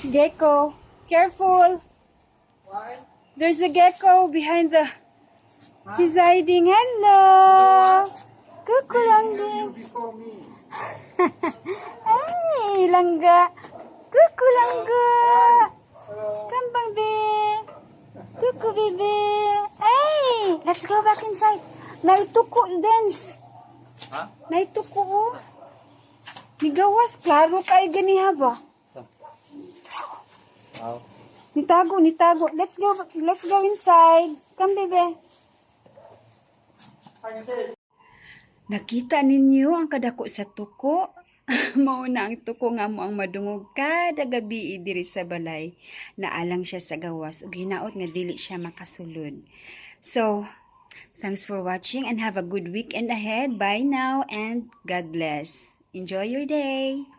Gecko, careful. Why? There's a gecko behind the presiding. Hello. Kukulangling. Before me. Ay, langga. Kukulangga. Kambang be. Kuku bebe. Hey, let's go back inside. Naituko dance. Ha? Naituko. Nigawas, klaro kay ganiha ba? Wow. Nitago, nitago. Let's go, let's go inside. Come, bebe. Nakita ninyo ang kadako sa tuko? Mao na ang tuko nga mo ang madungog kada gabi diri sa balay. Naalang siya sa gawas ug hinaot nga dili siya makasulod. So, thanks for watching and have a good weekend ahead. Bye now and God bless. Enjoy your day.